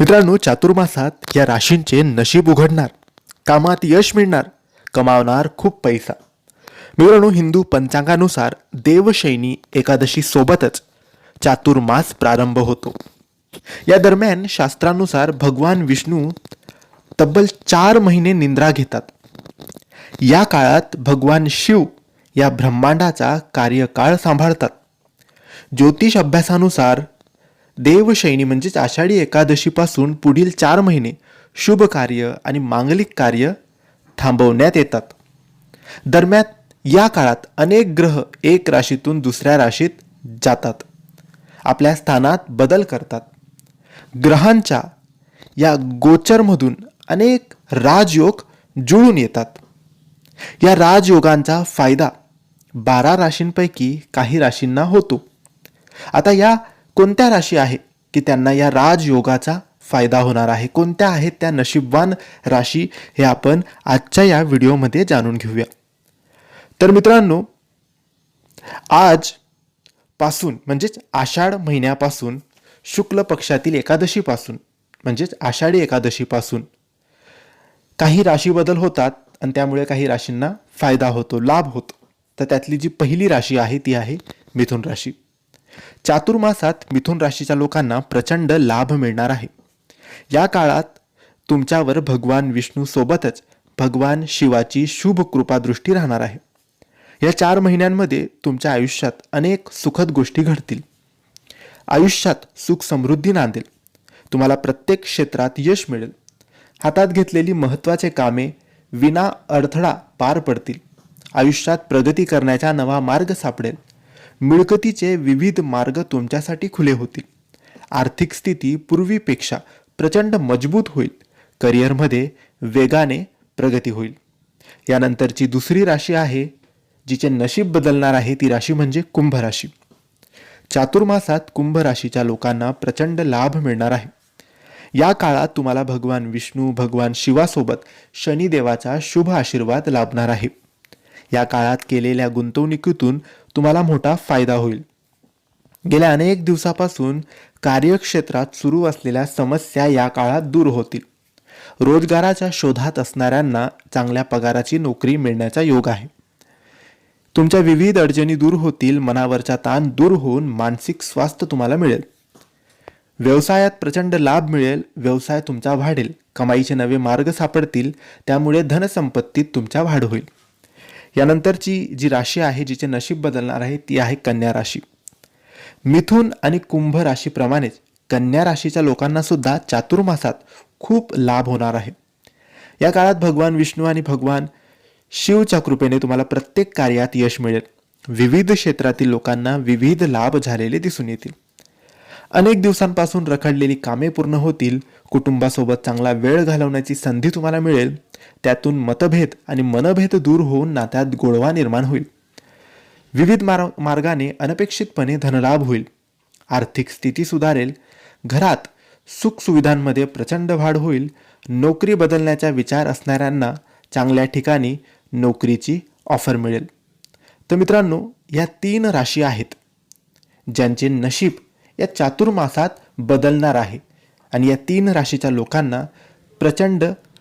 मित्रांनो चातुर्मासात या राशींचे नशीब उघडणार कामात यश मिळणार कमावणार खूप पैसा. मित्रांनो हिंदू पंचांगानुसार देवशैनी एकादशी सोबतच चातुर्मास प्रारंभ होतो. या दरम्यान शास्त्रानुसार भगवान विष्णू तब्बल चार महिने निंद्रा घेतात. या काळात भगवान शिव या ब्रह्मांडाचा कार्यकाळ सांभाळतात. ज्योतिष अभ्यासानुसार देवशैनी म्हणजेच आषाढी एकादशीपासून पुढील चार महिने शुभ कार्य आणि मांगलिक कार्य थांबवण्यात येतात. दरम्यान या काळात अनेक ग्रह एक राशीतून दुसऱ्या राशीत जातात. आपल्या स्थानात बदल करतात. ग्रहांच्या या गोचरमधून अनेक राजयोग जुळून येतात. या राजयोगांचा फायदा बारा राशींपैकी काही राशींना होतो. आता या कोणत्या राशी आहे की त्यांना या राजयोगाचा फायदा होणार आहे? कोणत्या आहेत त्या नशीबवान राशी? हे आपण आजच्या या व्हिडिओमध्ये जाणून घेऊया. तर मित्रांनो आज पासून म्हणजेच आषाढ महिन्यापासून शुक्ल पक्षातील एकादशीपासून म्हणजेच आषाढी एकादशीपासून काही राशी बदल होतात आणि त्यामुळे काही राशींना फायदा होतो लाभ होतो. तर त्यातली जी पहिली राशी आहे ती आहे मिथुन राशी. चातुर्मासात मिथुन राशीच्या लोकांना प्रचंड लाभ मिळणार आहे. या काळात तुमच्यावर भगवान विष्णू सोबतच भगवान शिवाची शुभ कृपादृष्टी राहणार आहे. या चार महिन्यांमध्ये तुमच्या आयुष्यात अनेक सुखद गोष्टी घडतील. आयुष्यात सुख समृद्धी नांदेल. तुम्हाला प्रत्येक क्षेत्रात यश मिळेल. हातात घेतलेली महत्त्वाचे कामे विना अडथळा पार पडतील. आयुष्यात प्रगती करण्याचा नवा मार्ग सापडेल. मिळकतीचे विविध मार्ग तुमच्यासाठी खुले होतील. आर्थिक स्थिती पूर्वीपेक्षा प्रचंड मजबूत होईल. करिअरमध्ये वेगाने प्रगती होईल. यानंतरची दुसरी राशी आहे जिचे नशीब बदलणार आहे ती राशी म्हणजे कुंभ राशी. चातुर्मासात कुंभ राशीच्या लोकांना प्रचंड लाभ मिळणार आहे. या काळात तुम्हाला भगवान विष्णू भगवान शिवासोबत शनिदेवाचा शुभ आशीर्वाद लाभणार आहे. या काळात केलेल्या गुंतवणुकीतून तुम्हाला मोठा फायदा होईल. गेल्या अनेक दिवसापासून कार्यक्षेत्रात सुरू असलेल्या समस्या या काळात दूर होतील. रोजगाराच्या शोधात असणाऱ्यांना चांगल्या पगाराची नोकरी मिळण्याचा योग आहे. तुमच्या विविध अडचणी दूर होतील मनावरचा ताण दूर होऊन मानसिक स्वास्थ्य तुम्हाला मिळेल. व्यवसायात प्रचंड लाभ मिळेल व्यवसाय तुमचा वाढेल. कमाईचे नवे मार्ग सापडतील त्यामुळे धनसंपत्तीत तुमच्या वाढ होईल. यानंतरची जी राशी आहे जिचे नशीब बदलणार आहे ती आहे कन्या राशी. मिथुन आणि कुंभ राशीप्रमाणेच कन्या राशीच्या लोकांना सुद्धा चातुर्मासात खूप लाभ होणार आहे. या काळात भगवान विष्णू आणि भगवान शिवच्या कृपेने तुम्हाला प्रत्येक कार्यात यश मिळेल. विविध क्षेत्रातील लोकांना विविध लाभ झालेले दिसून येतील. अनेक दिवसांपासून रखडलेली कामे पूर्ण होतील. कुटुंबासोबत चांगला वेळ घालवण्याची संधी तुम्हाला मिळेल. त्यातून मतभेद आणि मनभेद दूर होऊन नात्यात गोडवा निर्माण होईल. विविध मार मार्गाने अनपेक्षितपणे धनलाभ होईल. आर्थिक स्थिती सुधारेल. घरात सुखसुविधांमध्ये प्रचंड वाढ होईल. नोकरी बदलण्याचा विचार असणाऱ्यांना चांगल्या ठिकाणी नोकरीची ऑफर मिळेल. तर मित्रांनो या तीन राशी आहेत ज्यांचे नशीब या चातुर्मासात बदलणार आहे. आणि या तीन राशीच्या लोकांना प्रचंड